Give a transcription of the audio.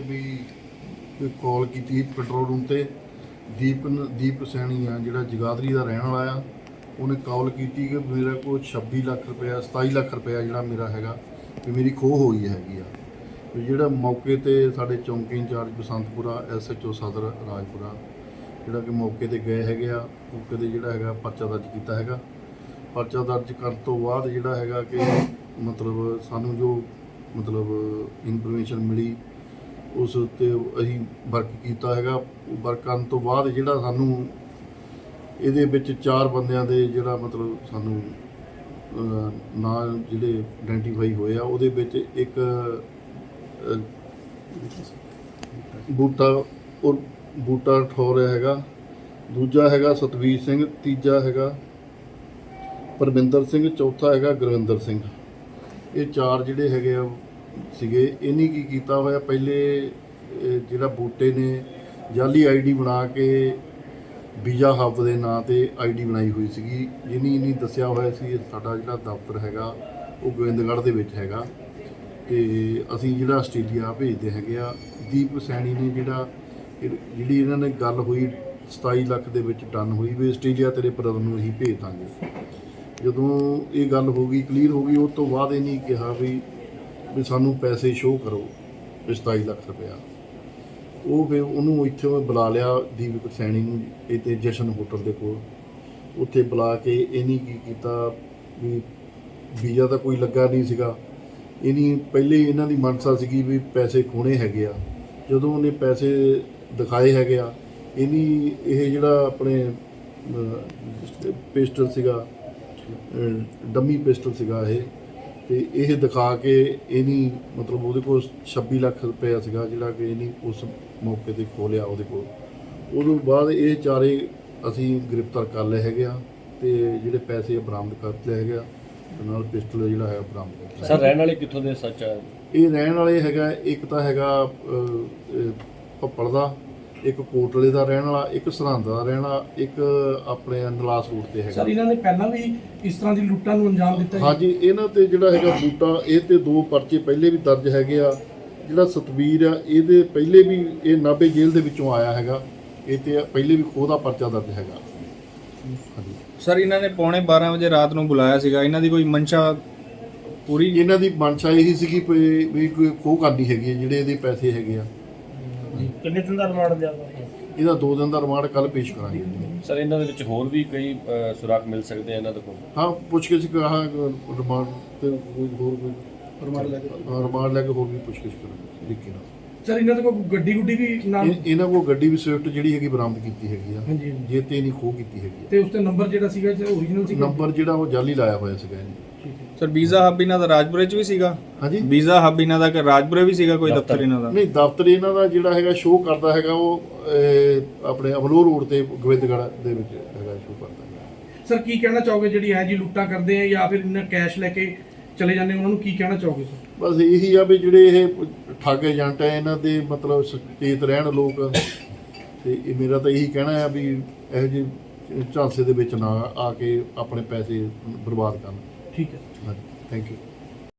ਵੀ ਕੋਲ ਕੀਤੀ control room ਤੇ। ਦੀਪ ਦੀਪ ਸੈਣੀ ਆ, ਜਿਹੜਾ ਜਗਾਦਰੀ ਦਾ ਰਹਿਣ ਵਾਲਾ ਆ, ਉਹਨੇ ਕਾਲ ਕੀਤੀ ਕਿ ਮੇਰਾ ਕੋਲ 26 ਲੱਖ ਰੁਪਇਆ 27 ਲੱਖ ਰੁਪਇਆ ਜਿਹੜਾ ਮੇਰਾ ਹੈਗਾ, ਵੀ ਮੇਰੀ ਖੋਹ ਹੋਈ ਹੈਗੀ ਆ। ਵੀ ਜਿਹੜਾ ਮੌਕੇ ਤੇ ਸਾਡੇ ਚੌਂਕੀ ਇੰਚਾਰਜ ਬਸੰਤਪੁਰਾ ਐਸਐਚਓ ਸਦਰ ਰਾਜਪੁਰਾ, ਜਿਹੜਾ ਕਿ ਮੌਕੇ ਤੇ ਗਏ ਹੈਗੇ ਆ, ਮੌਕੇ ਤੇ ਜਿਹੜਾ ਹੈਗਾ ਪਰਚਾ ਦਰਜ ਕੀਤਾ ਹੈਗਾ। ਪਰਚਾ ਦਰਜ ਕਰਨ ਤੋਂ ਬਾਅਦ ਜਿਹੜਾ ਹੈਗਾ ਕਿ ਮਤਲਬ ਸਾਨੂੰ ਜੋ ਮਤਲਬ ਇਨਫੋਰਮੇਸ਼ਨ ਮਿਲੀ ਉਸ ਉੱਤੇ ਅਸੀਂ ਵਰਕ ਕੀਤਾ ਹੈਗਾ। ਵਰਕ ਕਰਨ ਤੋਂ ਬਾਅਦ ਜਿਹੜਾ ਸਾਨੂੰ ਇਹਦੇ ਵਿੱਚ ਚਾਰ ਬੰਦਿਆਂ ਦੇ ਜਿਹੜਾ ਮਤਲਬ ਸਾਨੂੰ ਨਾਂ ਜਿਹੜੇ ਆਇਡੈਂਟੀਫਾਈ ਹੋਏ ਆ, ਉਹਦੇ ਵਿੱਚ ਇੱਕ ਬੂਟਾ ਔਰ ਬੂਟਾ ਠੌਰ ਹੈਗਾ। ਦੂਜਾ ਹੈਗਾ ਸਤਵੀਰ ਸਿੰਘ, ਤੀਜਾ ਹੈਗਾ ਪਰਮਿੰਦਰ ਸਿੰਘ, ਚੌਥਾ ਹੈਗਾ ਗੁਰਵਿੰਦਰ ਸਿੰਘ। ਇਹ ਚਾਰ ਜਿਹੜੇ ਹੈਗੇ ਆ ਸੀਗੇ ਇਹਨੇ ਕੀ ਕੀਤਾ ਹੋਇਆ। ਪਹਿਲੇ ਜਿਹੜਾ ਬੂਟੇ ਨੇ ਜਾਲੀ ਆਈਡੀ ਬਣਾ ਕੇ ਵੀਜ਼ਾ ਹੱਬ ਦੇ ਨਾਂ ਤੇ ਆਈਡੀ ਬਣਾਈ ਹੋਈ ਸੀਗੀ। ਜਿਹਨੀ ਇਹਨੇ ਦੱਸਿਆ ਹੋਇਆ ਸੀ ਸਾਡਾ ਜਿਹੜਾ ਦਫ਼ਤਰ ਹੈਗਾ, ਉਹ ਗੋਬਿੰਦਗੜ੍ਹ ਦੇ ਵਿੱਚ ਹੈਗਾ। ਤੇ ਅਸੀਂ ਜਿਹੜਾ ਆਸਟ੍ਰੇਲੀਆ ਭੇਜਦੇ ਹੈਗੇ ਆ। ਦੀਪ ਸੈਣੀ ਨੇ ਜਿਹੜਾ ਜਿਹੜੀ ਇਹਨਾਂ ਨੇ ਗੱਲ ਹੋਈ 27 ਲੱਖ ਦੇ ਵਿੱਚ ਟਨ ਹੋਈ, ਵੀ ਆਸਟ੍ਰੇਲੀਆ ਤੇਰੇ ਬ੍ਰਦਰ ਨੂੰ ਅਸੀਂ ਭੇਜ ਦਾਂਗੇ। ਜਦੋਂ ਇਹ ਗੱਲ ਹੋ ਗਈ ਕਲੀਅਰ ਹੋ ਗਈ, ਉਸ ਤੋਂ ਬਾਅਦ ਇਹਨੇ ਕਿਹਾ ਵੀ ਵੀ ਸਾਨੂੰ ਪੈਸੇ ਸ਼ੋਅ ਕਰੋ, ਵੀ 27 ਲੱਖ ਰੁਪਇਆ। ਉਹ ਫਿਰ ਉਹਨੂੰ ਇੱਥੇ ਬੁਲਾ ਲਿਆ ਦੀਪਕ ਸੈਣੀ ਨੂੰ, ਇੱਥੇ ਜਸ਼ਨ ਹੋਟਲ ਦੇ ਕੋਲ। ਉੱਥੇ ਬੁਲਾ ਕੇ ਇਹਨੇ ਕੀ ਕੀਤਾ ਵੀ ਵੀਜ਼ਾ ਤਾਂ ਕੋਈ ਲੱਗਾ ਨਹੀਂ ਸੀਗਾ। ਇਹਨੀ ਪਹਿਲੇ ਇਹਨਾਂ ਦੀ ਮਨਸਾ ਸੀਗੀ ਵੀ ਪੈਸੇ ਖੋਣੇ ਹੈਗੇ ਆ। ਜਦੋਂ ਉਹਨੇ ਪੈਸੇ ਦਿਖਾਏ ਹੈਗੇ ਆ, ਇਹਨੀ ਇਹ ਜਿਹੜਾ ਆਪਣੇ ਪਿਸਟਲ ਸੀਗਾ ਡੰਮੀ ਪਿਸਟਲ ਸੀਗਾ ਇਹ ਤੇ ਇਹ ਦਿਖਾ ਕੇ ਇਹਨੀ ਮਤਲਬ ਉਹਦੇ ਕੋਲ 26 ਲੱਖ ਰੁਪਇਆ ਸੀਗਾ ਜਿਹੜਾ ਕਿ ਇਹਨੀ ਉਸ ਮੌਕੇ ਤੇ ਖੋਲਿਆ ਉਹਦੇ ਕੋਲ। ਉਦੋਂ ਬਾਅਦ ਇਹ ਚਾਰੇ ਅਸੀਂ ਗ੍ਰਿਫਤਾਰ ਕਰ ਲਏ ਹੈਗੇ ਆ ਤੇ ਜਿਹੜੇ ਪੈਸੇ ਬਰਾਮਦ ਕਰ ਲਏ ਹੈਗੇ ਆ ਤੇ ਨਾਲ ਪਿਸਟਲ ਜਿਹੜਾ ਹੈ ਬਰਾਮਦ ਕਰ ਲਿਆ। ਸਰ ਰਹਿਣ ਵਾਲੇ ਕਿੱਥੋਂ ਦੇ ਸੱਚ ਆ? ਇਹ ਰਹਿਣ ਵਾਲੇ ਹੈਗਾ ਇੱਕ ਤਾਂ ਹੈਗਾ ਭੱਪੜ ਦਾ ਇੱਕ ਕੋਟਲੇ ਦਾ ਰਹਿਣ ਵਾਲਾ ਇੱਕ ਸਰਹੰਦ ਦਾ ਰਹਿਣ ਵਾਲਾ ਇੱਕ ਆਪਣੇ ਨਲਾਸ ਰੋਡ ਤੇ ਸਰ ਹੈਗਾ ਇਹਨਾਂ ਨੇ ਪਹਿਲਾਂ ਵੀ ਇਸ ਤਰ੍ਹਾਂ ਦੀ ਲੁੱਟਾਂ ਨੂੰ ਅੰਜਾਮ ਦਿੱਤਾ ਜੀ? ਹਾਂਜੀ ਇਹਨਾਂ ਤੇ ਜਿਹੜਾ ਹੈਗਾ ਬੂਟਾ ਇਹ ਤੇ ਦੋ ਪਰਚੇ ਪਹਿਲੇ ਵੀ ਦਰਜ ਹੈਗੇ ਆ। ਜਿਹੜਾ ਸਤਵੀਰ ਆ ਇਹਦੇ ਪਹਿਲੇ ਵੀ ਇਹ ਨਾਭੇ ਜੇਲ੍ਹ ਦੇ ਵਿੱਚੋਂ ਆਇਆ ਹੈਗਾ। ਇਹ ਤੇ ਪਹਿਲੇ ਵੀ ਖੋਹ ਦਾ ਪਰਚਾ ਦਰਜ ਹੈਗਾ। ਹਾਂਜੀ। ਸਰ ਇਹਨਾਂ ਨੇ ਪੌਣੇ 12 ਵਜੇ ਰਾਤ ਨੂੰ ਬੁਲਾਇਆ ਸੀਗਾ। ਇਹਨਾਂ ਦੀ ਕੋਈ ਮਨਸ਼ਾ ਪੂਰੀ ਇਹਨਾਂ ਦੀ ਮਨਸ਼ਾ ਇਹੀ ਸੀਗੀ ਵੀ ਵੀ ਕੋਈ ਖੋਹ ਕਰਨੀ ਹੈਗੀ ਹੈ, ਜਿਹੜੇ ਇਹਦੇ ਪੈਸੇ ਹੈਗੇ ਆ। ਕਿੰਨੇ ਦਿਨ ਦਾ ਰਿਮਾਂਡ ਲਿਆ ਇਹਦਾ ਦੋ ਦਿਨ ਦਾ ਰਿਮਾਂਡ ਕੱਲ ਪੇਸ਼ ਕਰਾਂਗੇ। ਸਰ ਇਹਨਾਂ ਦੇ ਵਿੱਚ ਹੋਰ ਵੀ ਕਈ ਅ, ਸੁਰਾਖ ਮਿਲ ਸਕਦੇ ਆ ਇਹਨਾਂ ਦੇ ਕੋਲ? ਹਾਂ ਪੁੱਛ ਕੇ ਕਹਾ ਰਿਮਾਂਡ ਤੇ ਕੋਈ ਹੋਰ ਕੋਈ ਰਿਮਾਂਡ ਲੈ ਕੇ ਰਿਮਾਂਡ ਲੈ ਕੇ ਹੋਰ ਵੀ ਪੁੱਛ ਕੇ ਕਰਾਂਗੇ ਲਿਖੀ ਨਾਲ। ਸਰ ਇਹਨਾਂ ਦੇ ਕੋਲ ਗੱਡੀ ਗੁੱਡੀ ਵੀ ਨਾਲ ਇਹ- ਇਹਨਾਂ ਕੋਲ ਗੱਡੀ ਵੀ ਸਵਿਫਟ ਜਿਹੜੀ ਹੈਗੀ ਬਰਾਮਦ ਕੀਤੀ ਹੈਗੀ ਆ। ਹਾਂਜੀ। ਜੇ ਤੇ ਨਹੀਂ ਖੋਹ ਕੀਤੀ ਹੈਗੀ ਤੇ ਉਸ ਤੇ ਨੰਬਰ ਜਿਹੜਾ ਸੀਗਾ ਜਿਹੜਾ ਓਰੀਜਨਲ ਆ ਸੀਗਾ? ਨੰਬਰ ਜਿਹੜਾ ਉਹ ਜਾਲੀ ਲਾਇਆ ਹੋਇਆ ਸੀਗਾ ਇਹਨੇ ਠੀਕ ਹੈ। ਸਰ ਵੀਜ਼ਾ ਹੱਬ ਇਹਨਾਂ ਦਾ ਰਾਜਪੁਰੇ 'ਚ ਵੀ ਸੀਗਾ? ਹਾਂਜੀ। ਵੀਜ਼ਾ ਹੱਬ ਇਹਨਾਂ ਦਾ ਕਿ ਰਾਜਪੁਰੇ ਵੀ ਸੀਗਾ ਕੋਈ ਦਫ਼ਤਰ। ਇਹਨਾਂ ਦਾ? ਨਹੀਂ ਦਫ਼ਤਰ ਇਹਨਾਂ ਦਾ ਜਿਹੜਾ ਹੈਗਾ ਸ਼ੋਅ ਕਰਦਾ ਹੈਗਾ ਉਹ ਆਪਣੇ ਅਮਲੋਹ ਰੋਡ ਤੇ ਗੋਬਿੰਦਗੜ੍ਹ ਦੇ ਵਿੱਚ ਹੈਗਾ ਸ਼ੋਅ ਕਰਦਾ ਹੈਗਾ। ਸਰ ਕੀ ਕਹਿਣਾ ਚਾਹੋਗੇ ਜਿਹੜੀ ਹੈ ਜੀ ਲੁੱਟਾਂ ਕਰਦੇ ਆ ਜਾਂ ਫਿਰ ਇਹਨਾਂ ਕੈਸ਼ ਲੈ ਕੇ ਚਲੇ ਜਾਂਦੇ ਉਹਨਾਂ ਨੂੰ ਕੀ ਕਹਿਣਾ ਚਾਹੋਗੇ ਸਰ? ਬਸ ਇਹੀ ਆ ਵੀ ਜਿਹੜੇ ਇਹ ਠੱਗ ਏਜੰਟ ਆ ਇਹਨਾਂ ਦੇ ਮਤਲਬ ਸੁਚੇਤ ਰਹਿਣ ਲੋਕ। ਤੇ ਇਹ ਮੇਰਾ ਤਾਂ ਇਹੀ ਕਹਿਣਾ ਆ ਵੀ ਇਹੋ ਜਿਹੇ ਝਾਂਸੇ ਦੇ ਵਿੱਚ ਨਾ ਆ ਕੇ ਆਪਣੇ ਪੈਸੇ ਬਰਬਾਦ ਕਰਨ। ਠੀਕ ਹੈ ਹਾਂਜੀ ਥੈਂਕ ਯੂ